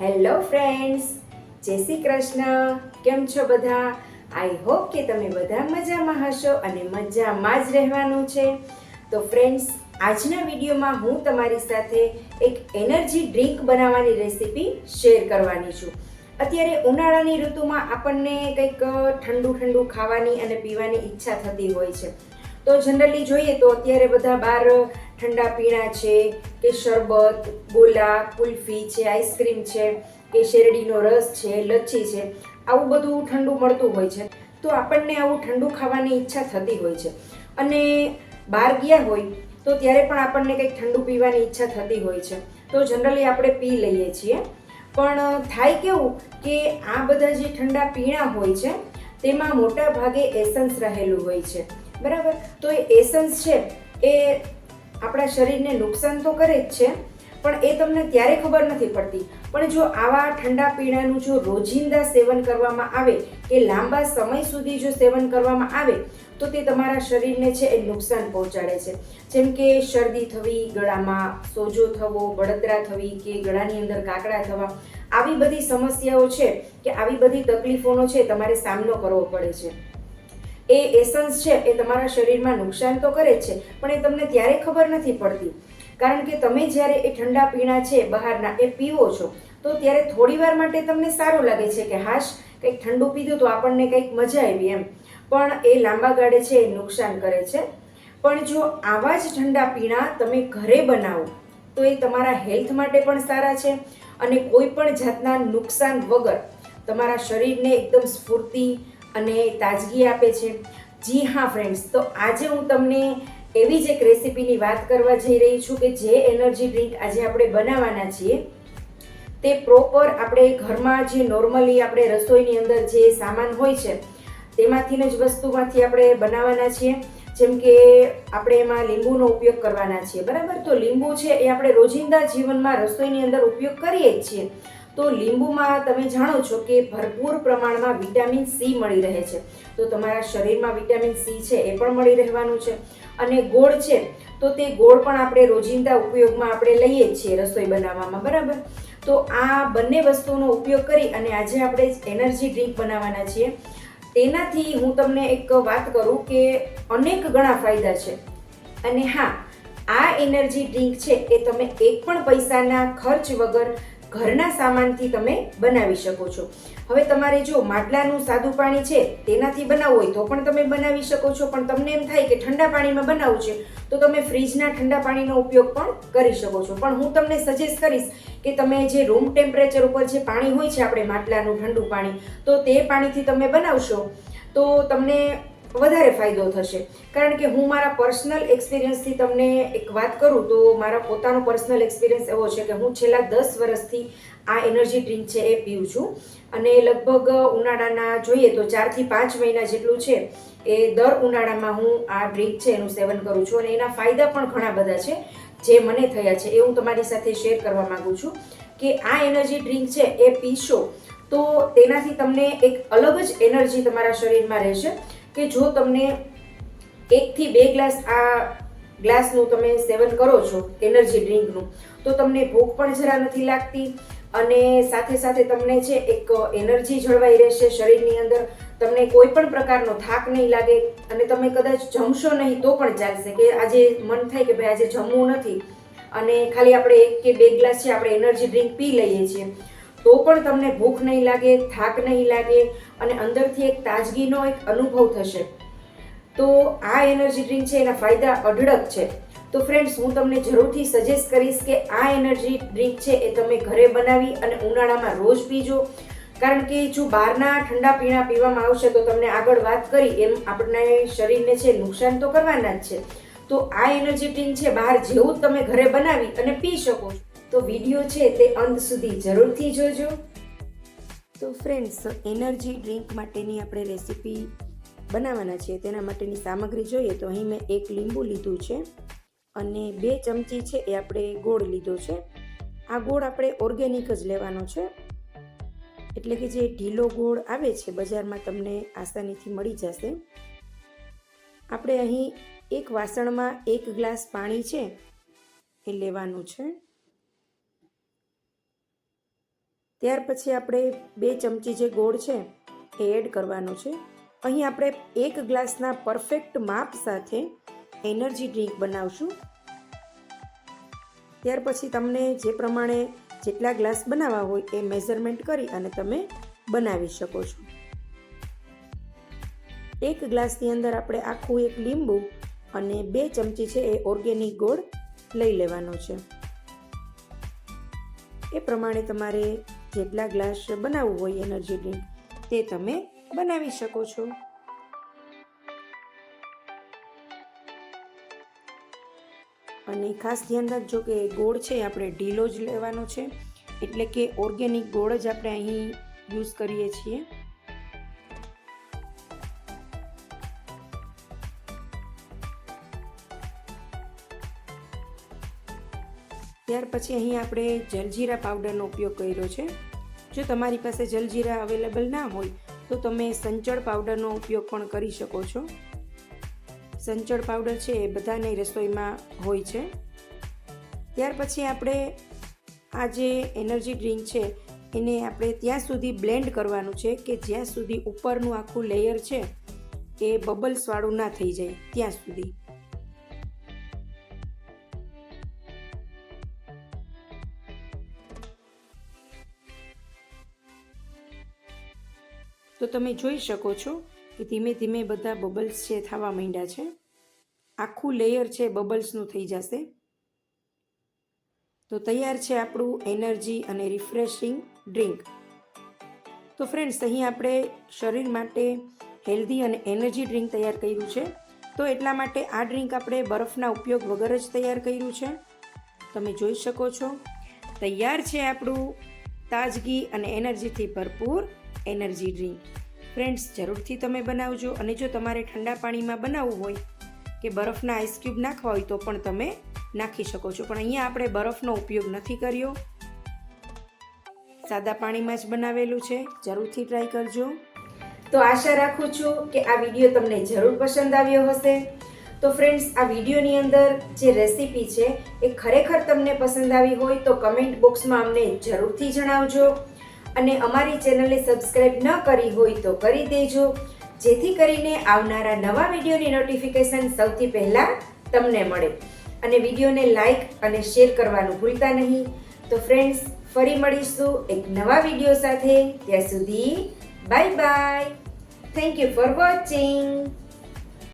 Hello friends, જય શ્રી કૃષ્ણ. કેમ છો બધા? આઈ હોપ કે તમે બધા મજામાં હશો અને મજામાં જ રહેવાનું છે. તો ફ્રેન્ડ્સ, આજના વિડીયોમાં હું તમારી સાથે એક એનર્જી ડ્રિંક બનાવવાની રેસીપી શેર કરવાની છું. અત્યારે ઉનાળાની ઋતુમાં આપણને કંઈક ઠંડુ ઠંડુ ખાવાની અને પીવાની ઈચ્છા થતી હોય છે. તો જનરલી જોઈએ તો અત્યારે બધા બહાર ઠંડા પીણા છે, કે શરબત ગોલા કુલ્ફી છે, આઈસ્ક્રીમ છે, કે શેરડીનો રસ છે, લચ્છી છે, આવું બધું ઠંડુ મળતું હોય છે. તો આપણને આવું ઠંડુ ખાવાની ઈચ્છા થતી હોય છે. અને બહાર ગયા હોય, તો ત્યારે પણ આપણને કંઈક ઠંડુ પીવાની ઈચ્છા થતી હોય છે. તો જનરલી આપણે પી લઈએ છીએ. પણ, થાય કેવું કે આ બધા જે ઠંડા પીણા હોય છે, તેમાં મોટા ભાગે એસન્સ રહેલું હોય છે. બરાબર? તો એ એસન્સ છે, એ આપણા શરીરને નુકસાન તો કરે જ છે, પણ એ તમને ત્યારે ખબર નથી પડતી. પણ જો આવા ઠંડા પીણાનું જો રોજિંદા સેવન કરવામાં આવે, કે લાંબા સમય સુધી જો સેવન કરવામાં આવે, તો તે તમારા શરીરને છે એ નુકસાન પહોંચાડે છે. જેમ કે શરદી થવી, ગળામાં સોજો થવો, બળતરા થવી, કે ગળાની અંદર કાકડા થવા, આવી બધી સમસ્યાઓ છે કે આવી બધી તકલીફોનો છે તમારે સામનો કરવો પડે છે. એ એસન્સ છે, એ તમારા શરીરમાં નુકસાન તો કરે જ છે, પણ એ તમને ત્યારે ખબર નથી પડતી. કારણ કે તમે જ્યારે એ ઠંડા પીણા છે, બહારના એ પીવો છો, તો ત્યારે થોડીવાર માટે તમને સારું લાગે છે કે હાશ, કંઈક ઠંડુ પીધું તો આપણને કંઈક મજા આવી એમ. પણ એ લાંબા ગાળે છે, એ નુકસાન કરે છે. પણ જો આવા જ ઠંડા પીણા તમે ઘરે બનાવો, તો એ તમારા હેલ્થ માટે પણ સારા છે અને કોઈ પણ જાતના નુકસાન વગર તમારા શરીરને એકદમ સ્ફૂર્તિ અને તાજગી આપે છે. જી હા ફ્રેન્ડ્સ તો આજે હું તમને એવી જ એક રેસીપીની વાત કરવા જઈ રહી છું કે જે એનર્જી ડ્રિંક આજે આપણે બનાવવાના છીએ. તે પ્રોપર આપણે ઘરમાં જે નોર્મલી આપણે રસોઈની અંદર જે સામાન હોય છે તેમાંથીને જ વસ્તુમાંથી આપણે બનાવવાના છીએ. જેમ કે આપણે એમાં લીંબુનો ઉપયોગ કરવાના છીએ. બરાબર? તો લીંબુ છે એ આપણે રોજિંદા જીવનમાં રસોઈની અંદર ઉપયોગ કરીએ જ છીએ. તો લીંબુમાં તમે જાણો છો કે ભરપૂર પ્રમાણમાં વિટામિન સી મળી રહે છે. તો તમારા શરીરમાં વિટામિન સી છે એ પણ મળી રહેવાનું છે. અને ગોળ છે, તો તે ગોળ પણ આપણે રોજિંદા ઉપયોગમાં આપણે લઈએ જ છીએ રસોઈ બનાવવામાં, બરાબર? તો આ બંને વસ્તુનો ઉપયોગ કરી અને આજે આપણે એનર્જી ડ્રિંક બનાવવાના છીએ. તેનાથી હું તમને એક વાત કરું કે અનેક ગણા ફાયદા છે. અને હા, આ એનર્જી ડ્રિંક છે એ તમે એક પણ પૈસાના ખર્ચ વગર ઘરના સામાનથી તમે બનાવી શકો છો. હવે તમારે જો માટલાનું સાદું પાણી છે તેનાથી બનાવવું હોય તો પણ તમે બનાવી શકો છો. પણ તમને એમ થાય કે ઠંડા પાણીમાં બનાવવું છે તો તમે ફ્રીજના ઠંડા પાણીનો ઉપયોગ પણ કરી શકો છો. પણ હું તમને સજેસ્ટ કરીશ કે તમે જે રૂમ ટેમ્પરેચર ઉપર જે પાણી હોય છે આપણે માટલાનું ઠંડુ પાણી, તો તે પાણીથી તમે બનાવશો. તો તમને વધારે ફાયદો થશે. કારણ કે હું મારા પર્સનલ એક્સપિરિયન્સથી તમને એક વાત કરું તો મારા પોતાનો પર્સનલ એક્સપિરિયન્સ એવો છે કે હું છેલ્લા દસ વર્ષથી આ એનર્જી ડ્રિંક છે એ પીઉં છું. અને લગભગ ઉનાળાના જોઈએ તો ચારથી પાંચ મહિના જેટલું છે એ દર ઉનાળામાં હું આ ડ્રિંક છે એનું સેવન કરું છું. અને એના ફાયદા પણ ઘણા બધા છે જે મને થયા છે એ હું તમારી સાથે શેર કરવા માગું છું કે આ એનર્જી ડ્રિંક છે એ પીશો તો તેનાથી તમને એક અલગ જ એનર્જી તમારા શરીરમાં રહેશે. કે જો તમને એકથી બે ગ્લાસ આ ગ્લાસનું તમે સેવન કરો છો, એનર્જી ડ્રિંકનું, તો તમને ભૂખ પણ જરા નથી લાગતી અને સાથે સાથે તમને છે એક એનર્જી જળવાઈ રહેશે શરીરની અંદર. તમને કોઈ પણ પ્રકારનો થાક નહીં લાગે અને તમે કદાચ જમશો નહીં તો પણ ચાલશે કે આજે મન થાય કે ભાઈ આજે જમવું નથી. અને ખાલી આપણે એક કે બે ગ્લાસ છે આપણે એનર્જી ડ્રિંક પી લઈએ છીએ. તો પણ તમને ભૂખ નહીં લાગે, થાક નહીં લાગે અને અંદરથી એક તાજગીનો એક અનુભવ થશે. તો આ એનર્જી ડ્રિંક છે, એના ફાયદા અઢળક છે. તો ફ્રેન્ડ્સ, હું તમને જરૂરથી સજેસ્ટ કરીશ કે આ એનર્જી ડ્રિંક છે એ તમે ઘરે બનાવી અને ઉનાળામાં રોજ પીજો. કારણ કે જો બહારના ઠંડા પીણા પીવામાં આવશે તો તમને આગળ વાત કરી એમ આપણને શરીરને છે નુકસાન તો કરવાના જ છે. તો આ એનર્જી ડ્રિંક છે, બહાર જેવું જ તમે ઘરે બનાવી અને પી શકો છો. તો વીડિયો છે તે અંત સુધી જરૂરથી જોજો. તો ફ્રેન્ડ્સ એનર્જી ડ્રિંક માટેની આપણે રેસીપી બનાવવાના છે તેના માટેની સામગ્રી જોઈએ તો અહીં મેં એક લીંબુ લીધું છે અને બે ચમચી છે એ આપણે ગોળ લીધો છે. આ ગોળ આપણે ઓર્ગેનિક જ લેવાનો છે. એટલે કે જે ઢીલો ગોળ આવે છે બજારમાં તમને આસાનીથી મળી જશે. આપણે અહીં એક વાસણમાં એક ગ્લાસ પાણી છે એ લેવાનું છે. ત્યાર પછી આપણે બે ચમચી જે ગોળ છે એ એડ કરવાનો છે. અહીં આપણે એક ગ્લાસના પરફેક્ટ માપ સાથે એનર્જી ડ્રિંક બનાવશું. ત્યાર પછી તમને જે પ્રમાણે જેટલા ગ્લાસ બનાવવા હોય એ મેઝરમેન્ટ કરી અને તમે બનાવી શકો છો. એક ગ્લાસની અંદર આપણે આખું એક લીંબુ અને બે ચમચી છે એ ઓર્ગેનિક ગોળ લઈ લેવાનો છે. એ પ્રમાણે તમારે જેટલા ગ્લાસ બનાવવું હોય એનર્જી ડ્રિંક, તે તમે બનાવી શકો છો. અને ખાસ ધ્યાન રાખજો કે ગોળ છે, આપણે ઢીલો જ લેવાનો છે, એટલે કે ઓર્ગેનિક ગોળ જ આપણે અહીં યુઝ કરીએ છીએ. ત્યાર પછી અહીં આપણે જલજીરા પાવડરનો ઉપયોગ કર્યો છે. જો તમારી પાસે જલજીરા અવેલેબલ ના હોય, તો તમે સંચળ પાવડરનો ઉપયોગ પણ કરી શકો છો. સંચળ પાવડર છે એ બધાની રસોઈમાં હોય છે. ત્યાર પછી આપણે આ જે એનર્જી ડ્રિંક છે, એને આપણે ત્યાં સુધી બ્લેન્ડ કરવાનું છે કે જ્યાં સુધી ઉપરનું આખું લેયર છે, એ બબલ્સવાળું ના થઈ જાય ત્યાં સુધી. તો તમે જોઈ શકો છો કે ધીમે ધીમે બધા બબલ્સ છે થવા માંડ્યા છે, આખું લેયર છે બબલ્સનું થઈ જશે. તો તૈયાર છે આપણું એનર્જી અને રિફ્રેશિંગ ડ્રિંક તો ફ્રેન્ડ્સ અહીં આપણે શરીર માટે હેલ્ધી અને એનર્જી ડ્રિંક તૈયાર કર્યું છે. તો એટલા માટે આ ડ્રિંક આપણે બરફના ઉપયોગ વગર જ તૈયાર કર્યું છે. તમે જોઈ શકો છો. તૈયાર છે આપણું તાજગી અને એનર્જીથી ભરપૂર એનર્જી ડ્રિંક. ફ્રેન્ડ્સ, જરૂરથી તમે બનાવજો અને જો તમારે ઠંડા પાણીમાં બનાવવું હોય કે બરફના આઈસક્યુબ નાખવા હોય તો પણ તમે નાખી શકો છો. પણ અહીંયા આપણે બરફનો ઉપયોગ નથી કર્યો. સાદા પાણીમાં જ બનાવેલું છે. જરૂરથી ટ્રાય કરજો. તો આશા રાખું છું કે આ વીડિયો તમને જરૂર પસંદ આવ્યો હશે. તો ફ્રેન્ડ્સ, આ વિડીયોની અંદર જે રેસીપી છે એ ખરેખર તમને પસંદ આવી હોય તો કમેન્ટ બોક્સમાં અમને જરૂરથી જણાવજો. અને અમારી ચેનલને સબસ્ક્રાઇબ ન કરી હોય તો કરી દેજો. જેથી કરીને આવનારા નવા વિડીયોની નોટિફિકેશન સૌથી પહેલાં તમને મળે. અને વિડીયોને લાઈક અને શેર કરવાનું ભૂલતા નહીં. તો ફ્રેન્ડ્સ ફરી મળીશું એક નવા વીડિયો સાથે. ત્યાં સુધી bye bye thank you for watching